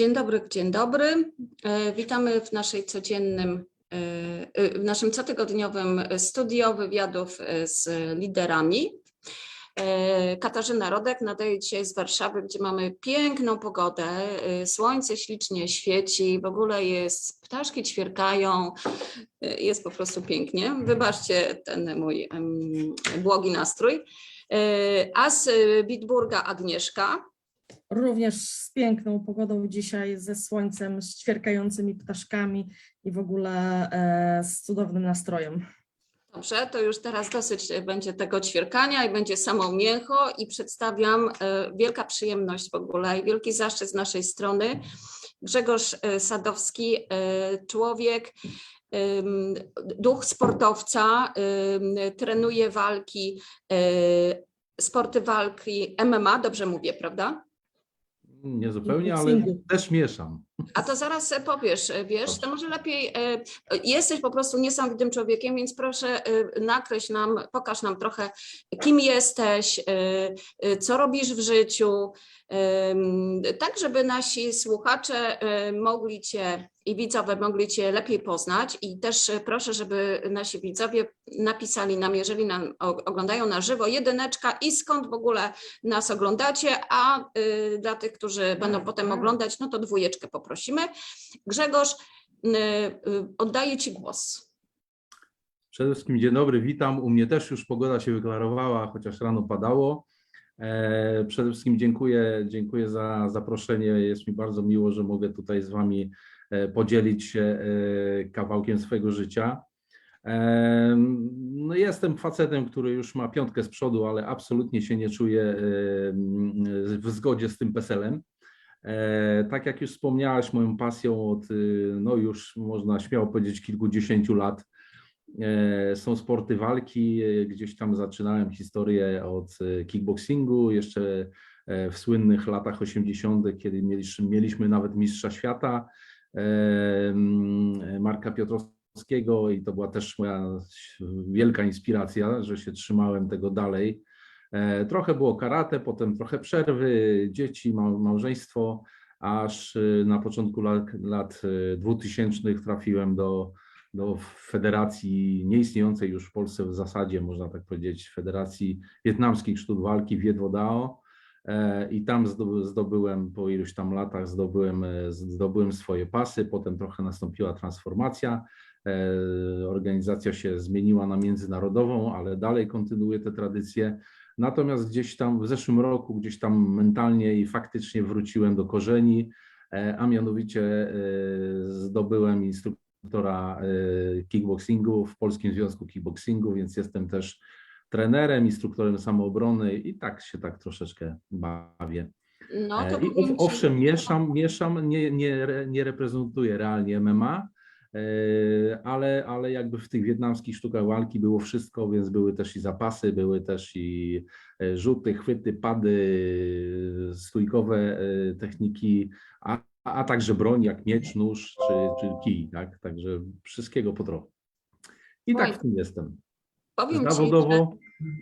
Dzień dobry, dzień dobry. E, Witamy w naszej codziennym, e, e, w naszym cotygodniowym studio wywiadów z liderami. Katarzyna Rodek nadaje dzisiaj z Warszawy, gdzie mamy piękną pogodę. Słońce ślicznie świeci, w ogóle jest, ptaszki ćwierkają, jest po prostu pięknie. Wybaczcie ten mój błogi nastrój. A z Bitburga Agnieszka. Również z piękną pogodą dzisiaj, ze słońcem, z ćwierkającymi ptaszkami i w ogóle e, z cudownym nastrojem. Dobrze, to już teraz dosyć e, będzie tego ćwierkania i będzie samo mięcho i przedstawiam e, wielka przyjemność w ogóle i wielki zaszczyt z naszej strony. Grzegorz Sadowski, człowiek, duch sportowca, trenuje walki, sporty walki MMA, dobrze mówię, prawda? Nie zupełnie, ale też mieszam. A to zaraz e, powiesz, e, wiesz, to może lepiej, e, jesteś po prostu niesamowitym człowiekiem, więc proszę nakreśl nam, pokaż nam trochę, kim jesteś, co robisz w życiu, tak żeby nasi słuchacze mogli Cię i widzowie mogli Cię lepiej poznać i też e, proszę, żeby nasi widzowie napisali nam, jeżeli nam oglądają na żywo, jedyneczka i skąd w ogóle nas oglądacie, a y, dla tych, którzy będą potem oglądać, no to dwójeczkę poprosimy. Grzegorz, y, y, oddaję Ci głos. Przede wszystkim dzień dobry, witam. U mnie też już pogoda się wyklarowała, chociaż rano padało. E, Przede wszystkim dziękuję, dziękuję za zaproszenie. Jest mi bardzo miło, że mogę tutaj z Wami podzielić się e, kawałkiem swojego życia. E, No jestem facetem, który już ma piątkę z przodu, ale absolutnie się nie czuję e, w zgodzie z tym PESEL-em. E, Tak jak już wspomniałaś, moją pasją od, no już można śmiało powiedzieć, kilkudziesięciu lat e, są sporty walki. E, Gdzieś tam zaczynałem historię od e, kickboxingu, jeszcze e, w słynnych latach 80., kiedy mieliśmy, nawet mistrza świata e, Marka Piotrowskiego i to była też moja wielka inspiracja, że się trzymałem tego dalej. E, Trochę było karate, potem trochę przerwy, dzieci, mał- małżeństwo, aż y, na początku lat, lat y, 2000 trafiłem do, do federacji nieistniejącej już w Polsce w zasadzie, można tak powiedzieć, Federacji Wietnamskich Sztuk Walki Vietwodao E, i tam zdoby- zdobyłem, po iluś tam latach zdobyłem, e, zdobyłem swoje pasy, potem trochę nastąpiła transformacja, E, organizacja się zmieniła na międzynarodową, ale dalej kontynuuje te tradycje. Natomiast gdzieś tam w zeszłym roku, gdzieś tam mentalnie i faktycznie wróciłem do korzeni, e, a mianowicie e, zdobyłem instruktora e, kickboxingu w Polskim Związku Kickboxingu, więc jestem też trenerem, instruktorem samoobrony i tak się tak troszeczkę bawię. No to E, I powiem owszem, mieszam, mieszam, nie, nie, nie reprezentuję realnie MMA, e, ale, ale jakby w tych wietnamskich sztukach walki było wszystko, więc były też i zapasy, były też i e, rzuty, chwyty, pady, stójkowe techniki, a, a także broń jak miecz, nóż czy, czy kij, tak? Także wszystkiego po trochu. I tak w tym jestem. Powiem ci, że- Zawodowo,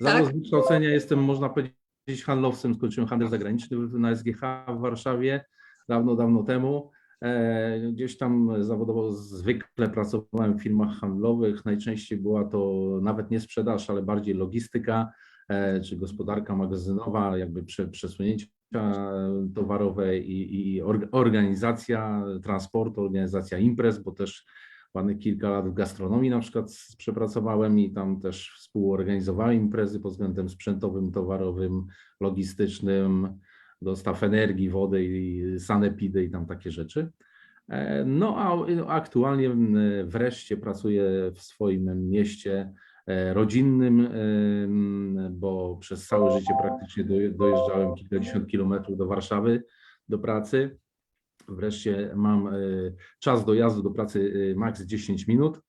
Tak. wykształcenia jestem, można powiedzieć, handlowcem. Skończyłem handel zagraniczny na SGH w Warszawie dawno, dawno temu. E, Gdzieś tam zawodowo zwykle pracowałem w firmach handlowych. Najczęściej była to nawet nie sprzedaż, ale bardziej logistyka e, czy gospodarka magazynowa, jakby prze, przesunięcia towarowe i, i org- organizacja transportu, organizacja imprez, bo też kilka lat w gastronomii na przykład przepracowałem i tam też współorganizowałem imprezy pod względem sprzętowym, towarowym, logistycznym, dostaw energii, wody i sanepidy i tam takie rzeczy. E, No a aktualnie wreszcie pracuję w swoim mieście e, rodzinnym, em, bo przez całe życie praktycznie doje- dojeżdżałem kilkadziesiąt kilometrów do Warszawy do pracy. Wreszcie mam e, czas dojazdu do pracy e, maks 10 minut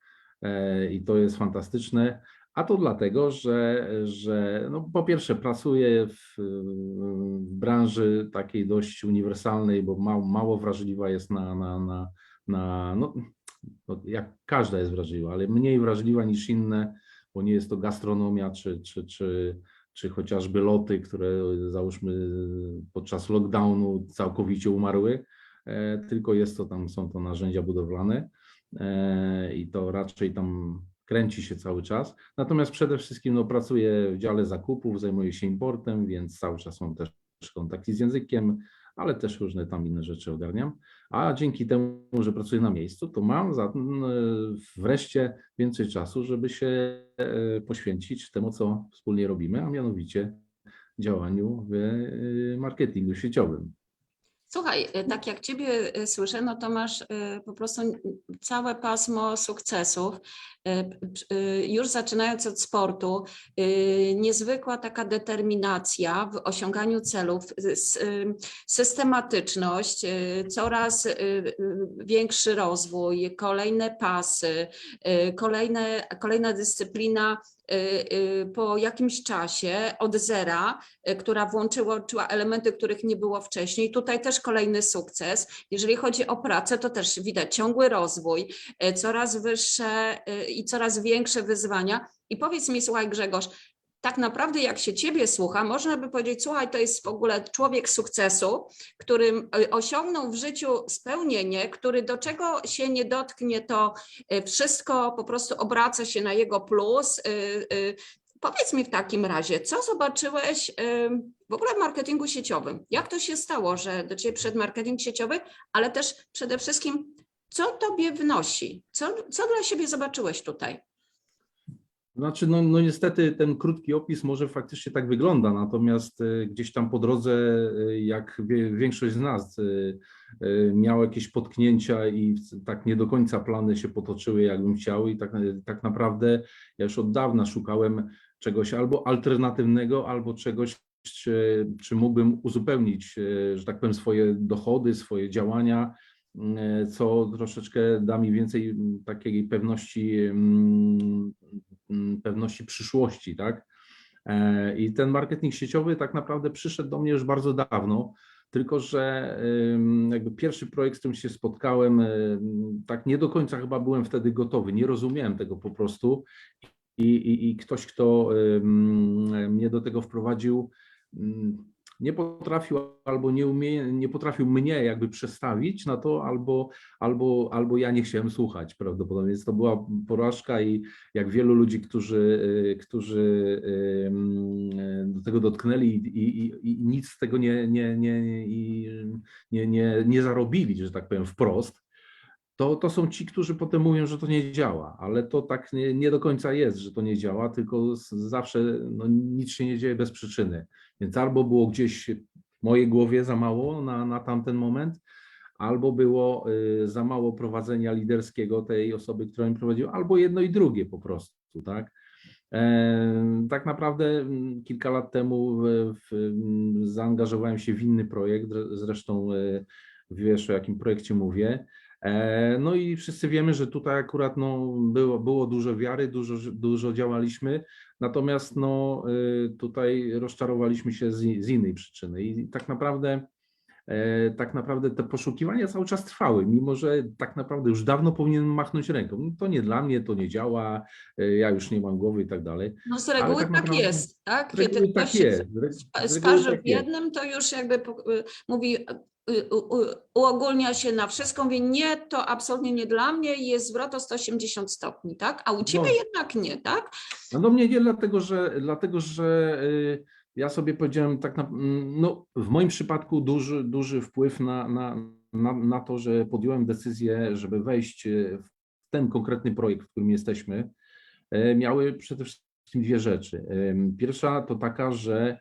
e, i to jest fantastyczne. A to dlatego, że, że no po pierwsze pracuję w, branży takiej dość uniwersalnej, bo mało, mało wrażliwa jest na, na, na, na no, no jak każda jest wrażliwa, ale mniej wrażliwa niż inne, bo nie jest to gastronomia czy, czy, czy, czy chociażby loty, które załóżmy podczas lockdownu całkowicie umarły tylko jest to tam, są to narzędzia budowlane e, i to raczej tam kręci się cały czas. Natomiast przede wszystkim no, pracuję w dziale zakupów, zajmuję się importem, więc cały czas mam też kontakty z językiem, ale też różne tam inne rzeczy ogarniam. A dzięki temu, że pracuję na miejscu, to mam wreszcie więcej czasu, żeby się e, poświęcić temu, co wspólnie robimy, a mianowicie działaniu w e, marketingu sieciowym. Słuchaj, e, tak jak Ciebie e, słyszę, no to masz e, po prostu całe pasmo sukcesów, już zaczynając od sportu, niezwykła taka determinacja w osiąganiu celów, systematyczność, coraz większy rozwój, kolejne pasy, kolejne, kolejna dyscyplina po jakimś czasie od zera, e, która włączyła elementy, których nie było wcześniej. Tutaj też kolejny sukces. Jeżeli chodzi o pracę, to też widać ciągły rozwój, coraz wyższe i coraz większe wyzwania. I powiedz mi, słuchaj Grzegorz, tak naprawdę jak się ciebie słucha, można by powiedzieć, słuchaj, to jest w ogóle człowiek sukcesu, który e, osiągnął w życiu spełnienie, który do czego się nie dotknie, to e, wszystko po prostu obraca się na jego plus. e, Powiedz mi w takim razie, co zobaczyłeś w ogóle w marketingu sieciowym? Jak to się stało, że do Ciebie przed marketing sieciowy, ale też przede wszystkim, co Tobie wnosi? Co, co dla siebie zobaczyłeś tutaj? Znaczy, no, no niestety ten krótki opis może faktycznie tak wygląda, natomiast y, gdzieś tam po drodze, y, jak większość z nas y, miał jakieś potknięcia i tak nie do końca plany się potoczyły, jakbym chciał i tak, tak naprawdę ja już od dawna szukałem czegoś albo alternatywnego, albo czegoś, czy, czy mógłbym uzupełnić, że tak powiem, swoje dochody, swoje działania, co troszeczkę da mi więcej mm, takiej pewności mm, pewności przyszłości, tak? E, I ten marketing sieciowy tak naprawdę przyszedł do mnie już bardzo dawno, tylko że jakby pierwszy projekt, z którym się spotkałem, ym, tak nie do końca chyba byłem wtedy gotowy, nie rozumiałem tego po prostu i, i, i ktoś, kto mnie do tego wprowadził, nie potrafił albo nie, umie, nie potrafił mnie jakby przestawić na to, albo, albo, albo ja nie chciałem słuchać prawdopodobnie, więc to była porażka i jak wielu ludzi, którzy, y, którzy ym, do tego dotknęli i, i, i- nic z tego nie, nie, nie, nie, nie, nie zarobili, że tak powiem wprost, to, to są ci, którzy potem mówią, że to nie działa, ale to tak nie, nie do końca jest, że to nie działa, tylko zawsze no, nic się nie dzieje bez przyczyny. Więc albo było gdzieś w mojej głowie za mało na, na tamten moment, albo było y, za mało prowadzenia liderskiego tej osoby, która mi prowadziła, albo jedno i drugie po prostu, tak? E, Tak naprawdę mm, kilka lat temu w, w, mm, zaangażowałem się w inny projekt, zre- zresztą e, wiesz o jakim projekcie mówię. E, No i wszyscy wiemy, że tutaj akurat no, było, było dużo wiary, dużo, dużo działaliśmy, natomiast no, y, tutaj rozczarowaliśmy się z, z innej przyczyny i tak naprawdę e, tak naprawdę te poszukiwania cały czas trwały, mimo że tak naprawdę już dawno powinienem machnąć ręką. No, To nie dla mnie, to nie działa, e, ja już nie mam głowy i tak dalej. No z Ale reguły tak tak, naprawdę- jest, tak? Kiedy tak ktoś jest. sparzy tak w jednym, to już jakby mówi, uogólnia się na wszystko, mówi nie, to absolutnie nie dla mnie jest zwrot o 180 stopni, tak? A u Ciebie No. jednak nie, tak? No do mnie nie dlatego, że dlatego, że y, ja sobie powiedziałem tak na, mm, no w moim przypadku duży, duży wpływ na, na, na, na to, że podjąłem decyzję, żeby wejść y, w ten konkretny projekt, w którym jesteśmy, y, miały przede wszystkim dwie rzeczy. Pierwsza to taka, że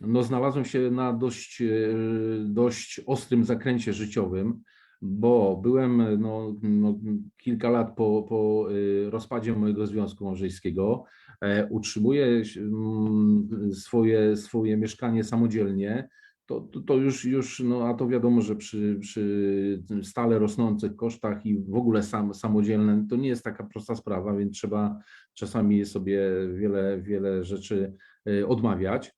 no znalazłem się na dość, y, dość ostrym zakręcie życiowym, bo byłem no, no, kilka lat po, po y, rozpadzie mojego związku małżeńskiego. E, Utrzymuję mm, swoje, swoje mieszkanie samodzielnie. To, to, to już, już, no a to wiadomo, że przy, przy stale rosnących kosztach i w ogóle sam, samodzielne, to nie jest taka prosta sprawa, więc trzeba czasami sobie wiele, wiele rzeczy odmawiać.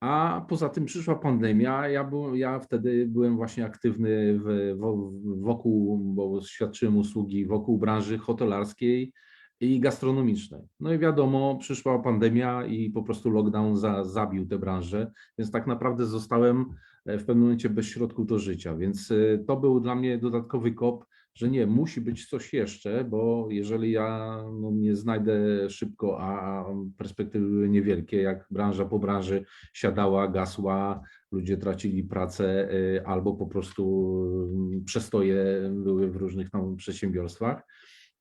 A poza tym przyszła pandemia. Ja, był, ja wtedy byłem właśnie aktywny w, wo- wokół, bo świadczyłem usługi wokół branży hotelarskiej i gastronomicznej. No i wiadomo, przyszła pandemia i po prostu lockdown za, zabił tę branżę, więc tak naprawdę zostałem e, w pewnym momencie bez środków do życia, więc e, to był dla mnie dodatkowy kop, że nie, musi być coś jeszcze, bo jeżeli ja no, nie znajdę szybko, a perspektywy były niewielkie, jak branża po branży siadała, gasła, ludzie tracili pracę y, albo po prostu mm, przestoje były w różnych tam przedsiębiorstwach,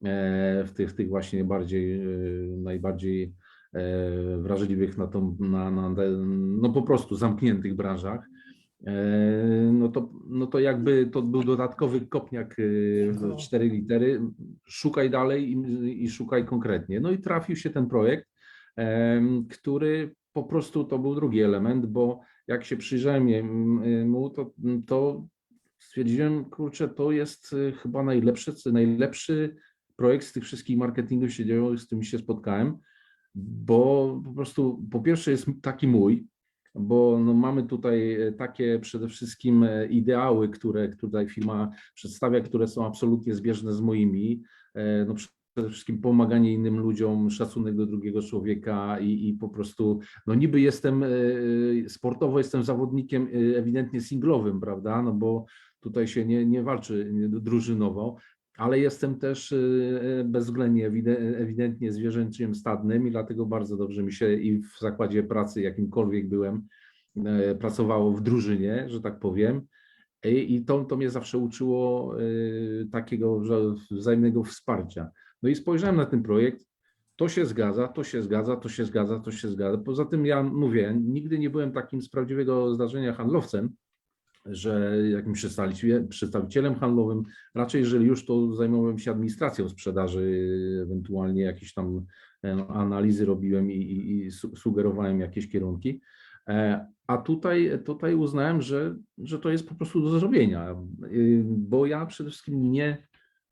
e, w tych, tych właśnie bardziej, y, najbardziej e, wrażliwych na tą, na, na, no po prostu zamkniętych branżach, no to, no to jakby to był dodatkowy kopniak w No. cztery litery. Szukaj dalej i, i szukaj konkretnie. No i trafił się ten projekt, em, który po prostu to był drugi element, bo jak się przyjrzałem mu, to, to stwierdziłem, kurczę, to jest chyba najlepszy, najlepszy projekt z tych wszystkich marketingów z którymi się spotkałem, bo po prostu po pierwsze jest taki mój, bo no mamy tutaj e, takie przede wszystkim e, ideały, które tutaj firma przedstawia, które są absolutnie zbieżne z moimi. E, No przede wszystkim pomaganie innym ludziom, szacunek do drugiego człowieka i, i po prostu, no niby jestem sportowo, jestem zawodnikiem ewidentnie singlowym, prawda, no bo tutaj się nie, nie walczy drużynowo, ale jestem też e, bezwzględnie ewide- ewidentnie zwierzęciem stadnym i dlatego bardzo dobrze mi się i w zakładzie pracy, jakimkolwiek byłem, e, pracowało w drużynie, że tak powiem. I, to, to mnie zawsze uczyło takiego wzajemnego wsparcia. No i spojrzałem na ten projekt, to się zgadza, to się zgadza, to się zgadza, to się zgadza. Poza tym ja mówię, nigdy nie byłem takim z prawdziwego zdarzenia handlowcem, że jakimś przedstawicielem, handlowym, raczej jeżeli już to zajmowałem się administracją sprzedaży, ewentualnie jakieś tam e, analizy robiłem i, i, i su- sugerowałem jakieś kierunki. E, A tutaj, tutaj uznałem, że, że to jest po prostu do zrobienia, y, bo ja przede wszystkim nie,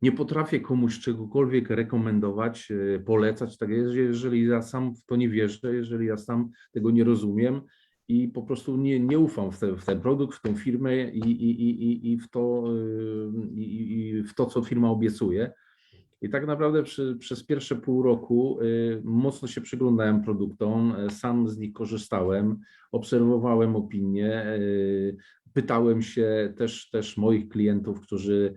nie potrafię komuś czegokolwiek rekomendować, e, polecać, tak jest, jeżeli ja sam w to nie wierzę, jeżeli ja sam tego nie rozumiem i po prostu nie, nie ufam w, te, w ten produkt, w tą firmę i, i, i, i- w to, i, i- w to, co firma obiecuje. I tak naprawdę przy, przez pierwsze pół roku y, mocno się przyglądałem produktom, y, sam z nich korzystałem, obserwowałem opinie, y, pytałem się też, też moich klientów, którzy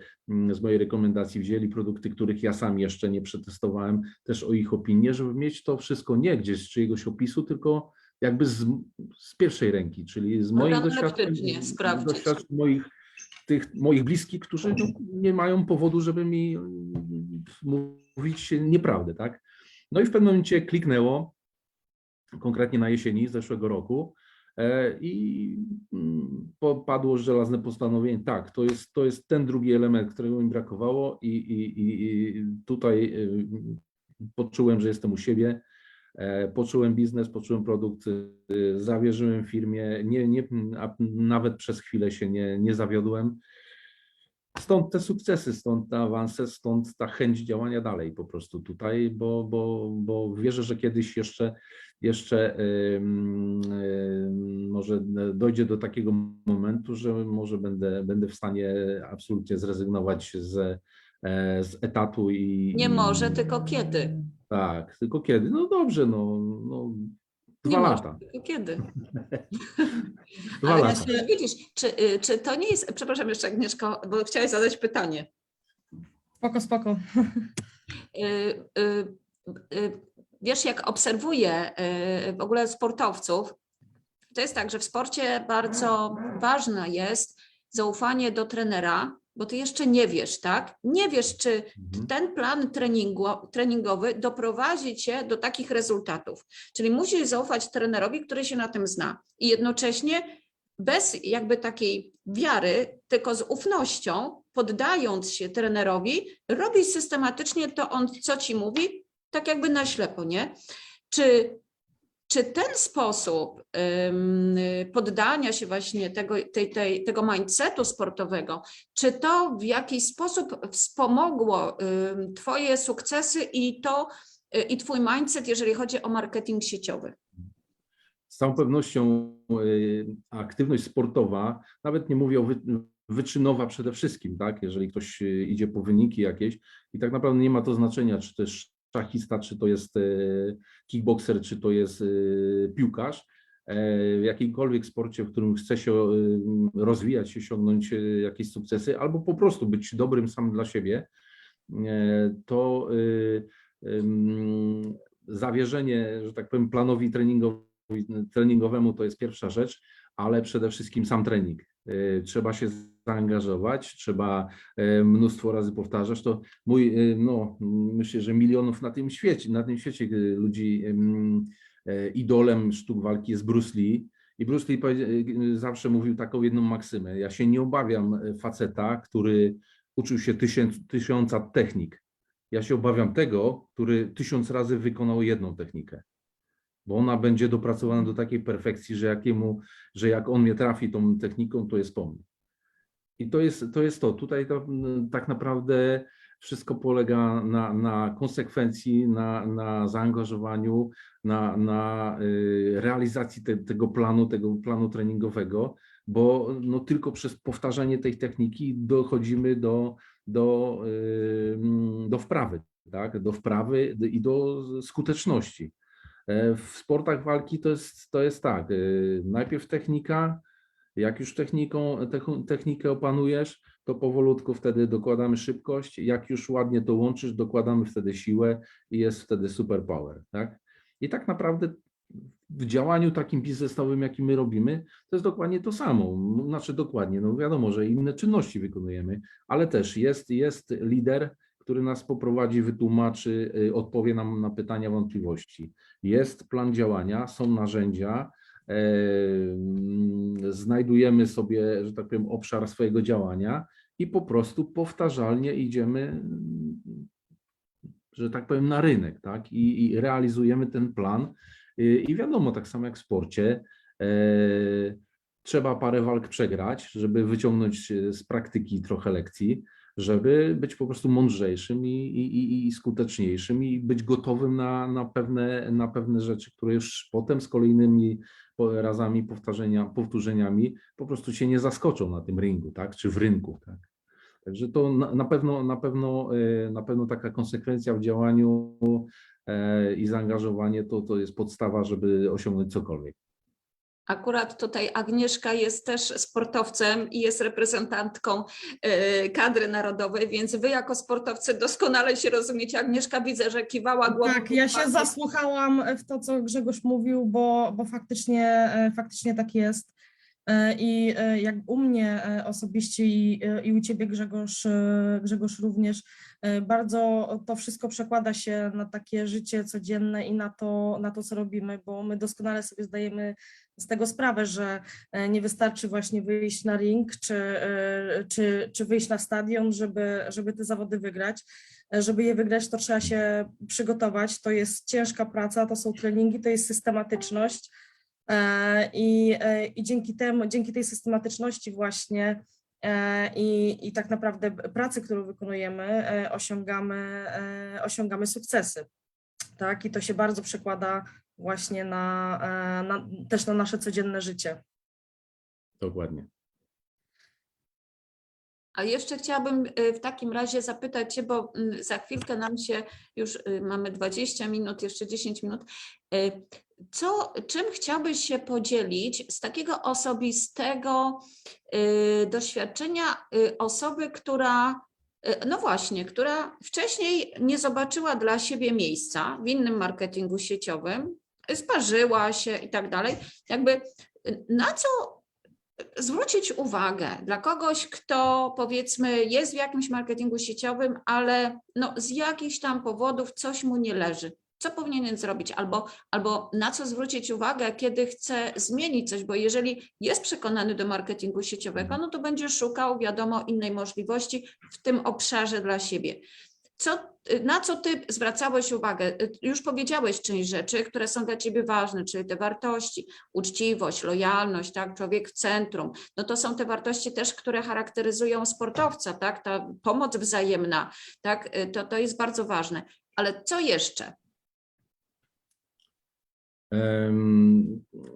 z mojej rekomendacji wzięli produkty, których ja sam jeszcze nie przetestowałem, też o ich opinie, żeby mieć to wszystko nie gdzieś z czyjegoś opisu, tylko jakby z, z pierwszej ręki, czyli z moich doświadczeń, doświadczeń moich tych moich bliskich, którzy no, nie mają powodu, żeby mi mm, mówić nieprawdę, tak? No i w pewnym momencie kliknęło, konkretnie na jesieni zeszłego roku e, i mm, padło żelazne postanowienie, tak, to jest, to jest ten drugi element, którego mi brakowało i, i, i- tutaj y, poczułem, że jestem u siebie, e, poczułem biznes, poczułem produkt, y, zawierzyłem firmie, nie, nie, nawet przez chwilę się nie, nie zawiodłem. Stąd te sukcesy, stąd te awanse, stąd ta chęć działania dalej po prostu tutaj, bo, bo, bo wierzę, że kiedyś jeszcze, jeszcze ym, ym, może dojdzie do takiego momentu, że może będę, będę w stanie absolutnie zrezygnować z, e, z etatu i. Nie może, tylko kiedy. Tak, tylko kiedy? No dobrze, no, no Nie dwa może, lata. tylko kiedy. Dwa Ale lata. właśnie widzisz, czy, y, czy to nie jest, przepraszam jeszcze Agnieszko, bo chciałaś zadać pytanie. Spoko, spoko. Y, y, y, Wiesz, jak obserwuję y, w ogóle sportowców, to jest tak, że w sporcie bardzo ważne jest zaufanie do trenera, bo ty jeszcze nie wiesz, tak? Nie wiesz, czy Mhm. ten plan treningu, treningowy doprowadzi cię do takich rezultatów. Czyli musisz zaufać trenerowi, który się na tym zna. I jednocześnie bez jakby takiej wiary, tylko z ufnością, poddając się trenerowi, robisz systematycznie to, on co ci mówi, tak jakby na ślepo, nie? Czy, czy ten sposób poddania się właśnie tego, tej, tej, tego mindsetu sportowego, czy to w jakiś sposób wspomogło Twoje sukcesy i to y, i Twój mindset, jeżeli chodzi o marketing sieciowy? Z całą pewnością y, aktywność sportowa, nawet nie mówię o wy, wyczynowa przede wszystkim, tak? Jeżeli ktoś y, idzie po wyniki jakieś i tak naprawdę nie ma to znaczenia, czy jest szachista, czy to jest e, kickboxer, czy to jest e, piłkarz, e, w jakimkolwiek sporcie, w którym chce się rozwijać, osiągnąć e, jakieś sukcesy, albo po prostu być dobrym sam dla siebie, to zawierzenie, że tak powiem, planowi treningowemu to jest pierwsza rzecz, ale przede wszystkim sam trening. E, Trzeba się zaangażować, trzeba e, mnóstwo razy powtarzać. To mój, e, no, myślę, że milionów na tym świecie, na tym świecie ludzi e, idolem sztuk walki jest Bruce Lee. I Bruce Lee zawsze mówił taką jedną maksymę. Ja się nie obawiam faceta, który uczył się tysiąc, tysiąca technik. Ja się obawiam tego, który tysiąc razy wykonał jedną technikę. Bo ona będzie dopracowana do takiej perfekcji, że, jakiemu, że jak on mnie trafi tą techniką, to jest po mnie. I to jest to. Jest to. Tutaj to, tak naprawdę wszystko polega na, na konsekwencji, na, na zaangażowaniu, na, na y, realizacji te, tego planu, tego planu treningowego, bo no, tylko przez powtarzanie tej techniki dochodzimy do, do, y, do wprawy, tak? do wprawy i do skuteczności. E, W sportach walki to jest, to jest tak, y, najpierw technika, jak już techniką, techn- technikę opanujesz, to powolutku wtedy dokładamy szybkość. Jak już ładnie to łączysz, dokładamy wtedy siłę i jest wtedy superpower. Tak? I tak naprawdę w działaniu takim biznesowym, jaki my robimy, to jest dokładnie to samo. Znaczy dokładnie, no wiadomo, że inne czynności wykonujemy, ale też jest, jest lider, który nas poprowadzi, wytłumaczy, y, odpowie nam na pytania, wątpliwości. Jest plan działania, są narzędzia, e, mm, znajdujemy sobie, że tak powiem, obszar swojego działania i po prostu powtarzalnie idziemy, mm, że tak powiem, na rynek, tak? I, i realizujemy ten plan. I, I wiadomo, tak samo jak w sporcie, e, trzeba parę walk przegrać, żeby wyciągnąć z praktyki trochę lekcji, żeby być po prostu mądrzejszym i, i, i- skuteczniejszym i być gotowym na, na, pewne, na pewne rzeczy, które już potem z kolejnymi razami powtarzenia, powtórzeniami po prostu się nie zaskoczą na tym ringu, tak? Czy w rynku, tak? Także to na, na pewno, na pewno, e, na pewno taka konsekwencja w działaniu e, i zaangażowanie to, to jest podstawa, żeby osiągnąć cokolwiek. Akurat tutaj Agnieszka jest też sportowcem i jest reprezentantką e, kadry narodowej, więc wy jako sportowcy doskonale się rozumiecie. Agnieszka widzę, że kiwała głową. Tak, ja się zasłuchałam w to, co Grzegorz mówił, bo, bo faktycznie, e, faktycznie tak jest. E, I e, jak u mnie e, osobiście i, i u Ciebie Grzegorz, Grzegorz również, bardzo to wszystko przekłada się na takie życie codzienne i na to, na to, co robimy, bo my doskonale sobie zdajemy z tego sprawę, że nie wystarczy właśnie wyjść na ring czy, czy, czy wyjść na stadion, żeby, żeby te zawody wygrać. Żeby je wygrać, to trzeba się przygotować. To jest ciężka praca, to są treningi, to jest systematyczność. E, I, e, i dzięki temu, dzięki tej systematyczności właśnie e, i, i tak naprawdę pracy, którą wykonujemy, osiągamy, osiągamy sukcesy. Tak, i to się bardzo przekłada właśnie na, na, też na nasze codzienne życie. Dokładnie. A jeszcze chciałabym w takim razie zapytać Cię, bo mm, za chwilkę nam się już y, mamy 20 minut, jeszcze 10 minut. Co, czym chciałbyś się podzielić z takiego osobistego y, doświadczenia y, osoby, która, y, no właśnie, która wcześniej nie zobaczyła dla siebie miejsca w innym marketingu sieciowym, sparzyła się i tak dalej. Jakby na co zwrócić uwagę dla kogoś, kto powiedzmy jest w jakimś marketingu sieciowym, ale no, z jakichś tam powodów coś mu nie leży. Co powinien zrobić, albo, albo na co zwrócić uwagę, kiedy chce zmienić coś, bo jeżeli jest przekonany do marketingu sieciowego, no to będzie szukał, wiadomo, innej możliwości w tym obszarze dla siebie. Co, na co ty zwracałeś uwagę? Już powiedziałeś część rzeczy, które są dla ciebie ważne, czyli te wartości, uczciwość, lojalność, tak, człowiek w centrum. No to są te wartości też, które charakteryzują sportowca, tak, ta pomoc wzajemna, tak, to, to jest bardzo ważne. Ale co jeszcze?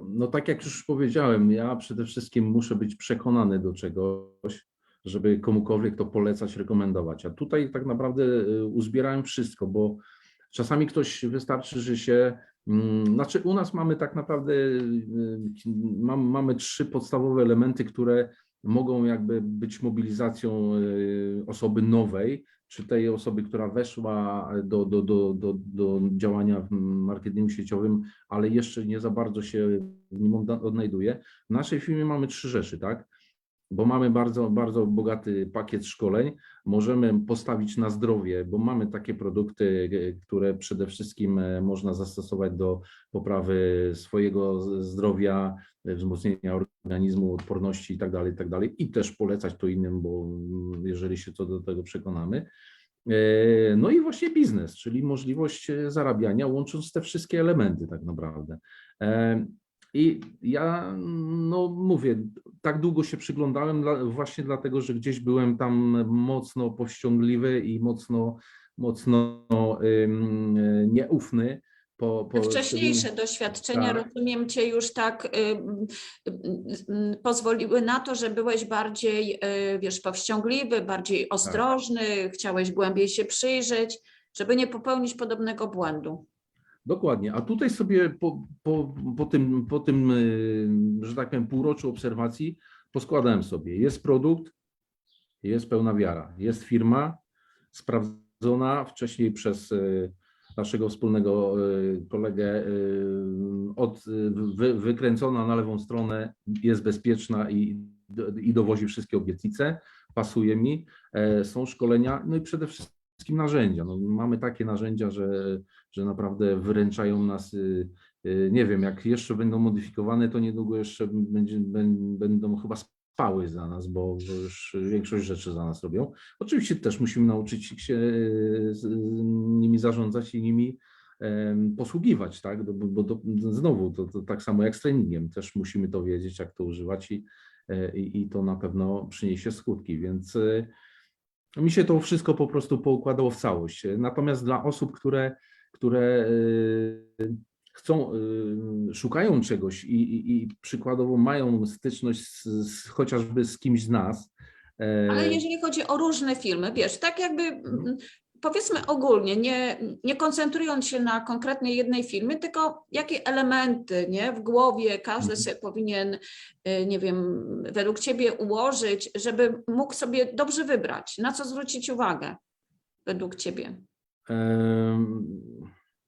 No tak jak już powiedziałem, ja przede wszystkim muszę być przekonany do czegoś, żeby komukolwiek to polecać, rekomendować. A tutaj tak naprawdę y, uzbierałem wszystko, bo Czasami ktoś wystarczy, że się. mm, Znaczy, u nas mamy tak naprawdę y, mam, mamy trzy podstawowe elementy, które mogą jakby być mobilizacją y, osoby nowej, czy tej osoby, która weszła do, do, do, do, do działania w marketingu sieciowym, ale jeszcze nie za bardzo się w nim odna- odnajduje. W naszej firmie mamy trzy rzeczy, tak? Bo mamy bardzo, bardzo bogaty pakiet szkoleń. Możemy postawić na zdrowie, bo mamy takie produkty, e, które przede wszystkim e, można zastosować do poprawy swojego zdrowia, e, wzmocnienia organizmu, odporności i tak dalej, i tak. I też polecać to innym, bo mm, jeżeli się co do tego przekonamy. No i właśnie biznes, czyli możliwość zarabiania, łącząc te wszystkie elementy tak naprawdę. I ja, no mówię, tak długo się przyglądałem dla, właśnie dlatego, że gdzieś byłem tam mocno powściągliwy i mocno, mocno ym, nieufny. Po, po Wcześniejsze doświadczenia, Tak. rozumiem Cię, już tak ym, ym, pozwoliły na to, że byłeś bardziej, y, wiesz, powściągliwy, bardziej ostrożny, chciałeś głębiej się przyjrzeć, żeby nie popełnić podobnego błędu. Dokładnie. A tutaj sobie po, po, po, tym, po tym, y, że tak powiem, półroczu obserwacji poskładałem sobie. Jest produkt, jest pełna wiara. Jest firma sprawdzona wcześniej przez y, naszego wspólnego y, kolegę, od, wy, wykręcona na lewą stronę, jest bezpieczna i, i dowozi wszystkie obietnice. Pasuje mi. E, Są szkolenia, no i przede wszystkim narzędzia. No, mamy takie narzędzia, że że naprawdę wyręczają nas. y, y, Nie wiem, jak jeszcze będą modyfikowane, to niedługo jeszcze będzie, bę- będą chyba spały za nas, bo już większość rzeczy za nas robią. Oczywiście też musimy nauczyć się y, nimi zarządzać i nimi posługiwać, tak? Bo, znowu to, to tak samo jak z treningiem, też musimy to wiedzieć, jak to używać i, e, i, i to na pewno przyniesie skutki, więc y, mi się to wszystko po prostu poukładało w całość. Natomiast dla osób, które które y, chcą, y, szukają czegoś i, i, i przykładowo mają styczność z, z, chociażby z kimś z nas. e, Ale jeżeli chodzi o różne filmy, wiesz, tak jakby mm, powiedzmy ogólnie, nie, nie koncentrując się na konkretnej jednej filmie, tylko jakie elementy nie, w głowie każdy Mhm. sobie powinien, y, nie wiem, według Ciebie ułożyć, żeby mógł sobie dobrze wybrać, na co zwrócić uwagę według Ciebie.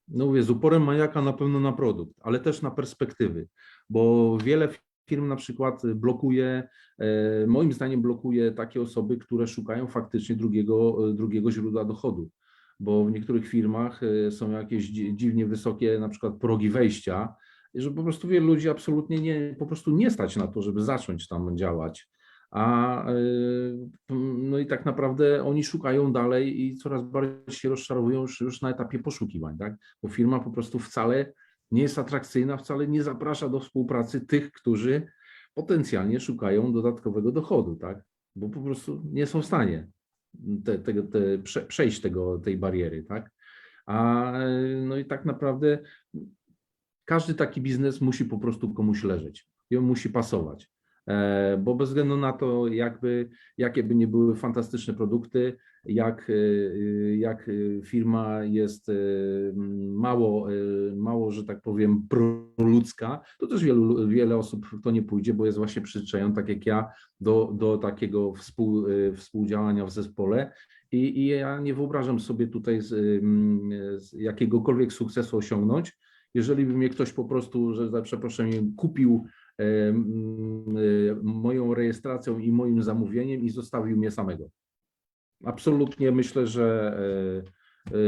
No mówię, z uporem maniaka na pewno na produkt, ale też na perspektywy, bo wiele firm na przykład blokuje, e, moim zdaniem blokuje takie osoby, które szukają faktycznie drugiego, drugiego źródła dochodu, bo w niektórych firmach e, są jakieś dzi- dziwnie wysokie na przykład progi wejścia, że po prostu wielu ludzi absolutnie nie, po prostu nie stać na to, żeby zacząć tam działać. A y, no i tak naprawdę oni szukają dalej i coraz bardziej się rozczarowują już, już na etapie poszukiwań, tak? Bo firma po prostu wcale nie jest atrakcyjna, wcale nie zaprasza do współpracy tych, którzy potencjalnie szukają dodatkowego dochodu, tak? Bo po prostu nie są w stanie te, tego- te, prze, przejść tego, tej bariery, tak? A y, no i tak naprawdę każdy taki biznes musi po prostu komuś leżeć i on musi pasować. E, Bo bez względu na to, jakby, jakie by nie były fantastyczne produkty, jak, y, jak firma jest y, mało, mało, że tak powiem, proludzka, to też wielu, wiele osób w to nie pójdzie, bo jest właśnie przyzwyczajone, tak jak ja, do, do takiego współ, współdziałania w zespole. I, I ja nie wyobrażam sobie tutaj z, z jakiegokolwiek sukcesu osiągnąć, jeżeli by mnie ktoś po prostu, że za przeproszeniem, kupił moją rejestracją i moim zamówieniem i zostawił mnie samego. Absolutnie myślę, że e, e,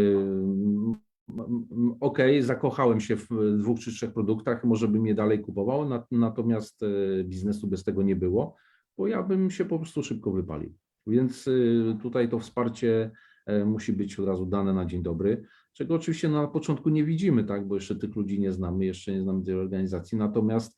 okej, zakochałem się w dwóch czy trzech produktach, może bym je dalej kupował, na- natomiast e, biznesu bez tego nie było, bo ja bym się po prostu szybko wypalił. Więc e, tutaj to wsparcie e, musi być od razu dane na dzień dobry, czego oczywiście na początku nie widzimy, tak, bo jeszcze tych ludzi nie znamy, jeszcze nie znamy tej organizacji, natomiast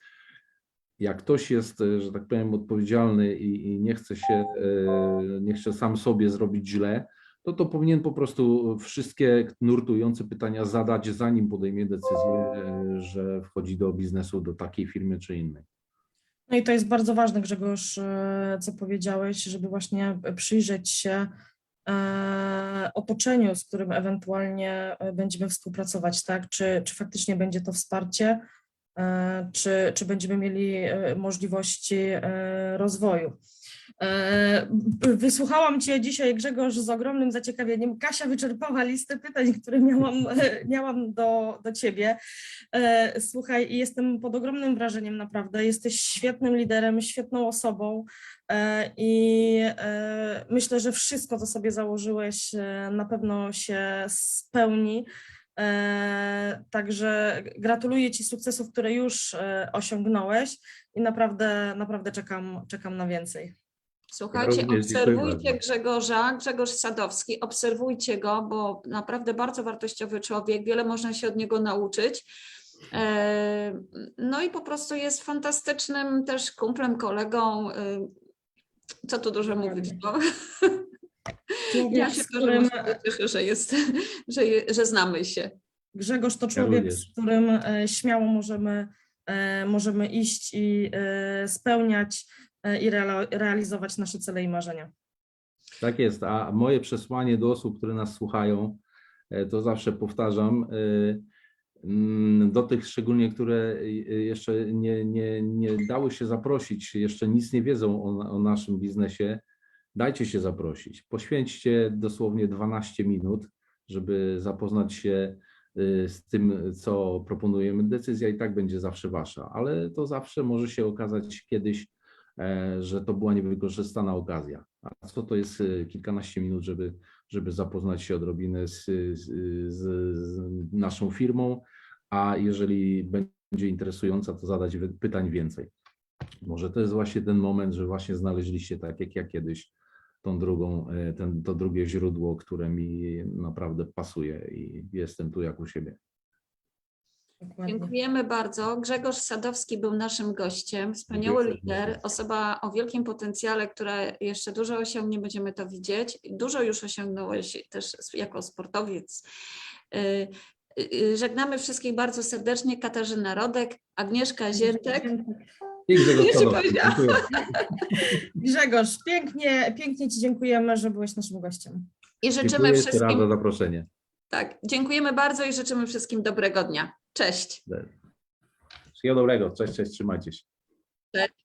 jak ktoś jest, e, że tak powiem, odpowiedzialny i, i nie chce się, e, nie chce sam sobie zrobić źle, to to powinien po prostu wszystkie nurtujące pytania zadać, zanim podejmie decyzję, e, że wchodzi do biznesu, do takiej firmy czy innej. No i to jest bardzo ważne, Grzegorz, co powiedziałeś, żeby właśnie przyjrzeć się otoczeniu, z którym ewentualnie będziemy współpracować, tak? Czy, czy faktycznie będzie to wsparcie, czy, czy będziemy mieli e, możliwości e, rozwoju. E, Wysłuchałam Cię dzisiaj, Grzegorz, z ogromnym zaciekawieniem. Kasia wyczerpała listę pytań, które miałam, e, miałam do, do Ciebie. E, Słuchaj, jestem pod ogromnym wrażeniem, naprawdę. Jesteś świetnym liderem, świetną osobą e, i e, myślę, że wszystko, co sobie założyłeś, e, na pewno się spełni. E, Także gratuluję Ci sukcesów, które już e, osiągnąłeś i naprawdę, naprawdę czekam, czekam na więcej. Słuchajcie, obserwujcie. Grzegorza, Grzegorz Sadowski, obserwujcie go, bo naprawdę bardzo wartościowy człowiek, wiele można się od niego nauczyć. E, No i po prostu jest fantastycznym też kumplem, kolegą. Co tu dużo mówić? No. Ja się z którym, bardzo cieszę, że, jest, że, je- że znamy się. Grzegorz to człowiek, również. z którym e, śmiało możemy, e, możemy iść i e, spełniać e, i reala- realizować nasze cele i marzenia. Tak jest, a moje przesłanie do osób, które nas słuchają, e, to zawsze powtarzam, mm, do tych szczególnie, które jeszcze nie, nie, nie dały się zaprosić, jeszcze nic nie wiedzą o, o naszym biznesie, dajcie się zaprosić. Poświęćcie dosłownie 12 minut, żeby zapoznać się e, z tym, co proponujemy. Decyzja i tak będzie zawsze wasza, ale to zawsze może się okazać kiedyś, e, że to była niewykorzystana okazja. A co to jest e, kilkanaście minut, żeby, żeby zapoznać się odrobinę z, z, z, naszą firmą, a jeżeli będzie interesująca, to zadać pytań więcej. Może to jest właśnie ten moment, że właśnie znaleźliście, tak jak ja kiedyś, tą drugą, e, ten, to drugie źródło, które mi naprawdę pasuje i jestem tu jak u siebie. Dokładnie. Dziękujemy bardzo. Grzegorz Sadowski był naszym gościem, wspaniały Dziękuję lider, osoba o wielkim potencjale, która jeszcze dużo osiągnie, będziemy to widzieć. Dużo już osiągnąłeś też jako sportowiec. Y, y, Żegnamy wszystkich bardzo serdecznie. Katarzyna Rodek, Agnieszka Ziętek. I Grzegorz dziękuję. Grzegorz, pięknie, pięknie Ci dziękujemy, że byłeś naszym gościem. I życzymy Dziękuję jeszcze raz za wszystkim. zaproszenie. Tak, dziękujemy bardzo i życzymy wszystkim dobrego dnia. Cześć. Wszystkiego dobrego. Cześć, cześć, trzymajcie się. Cześć.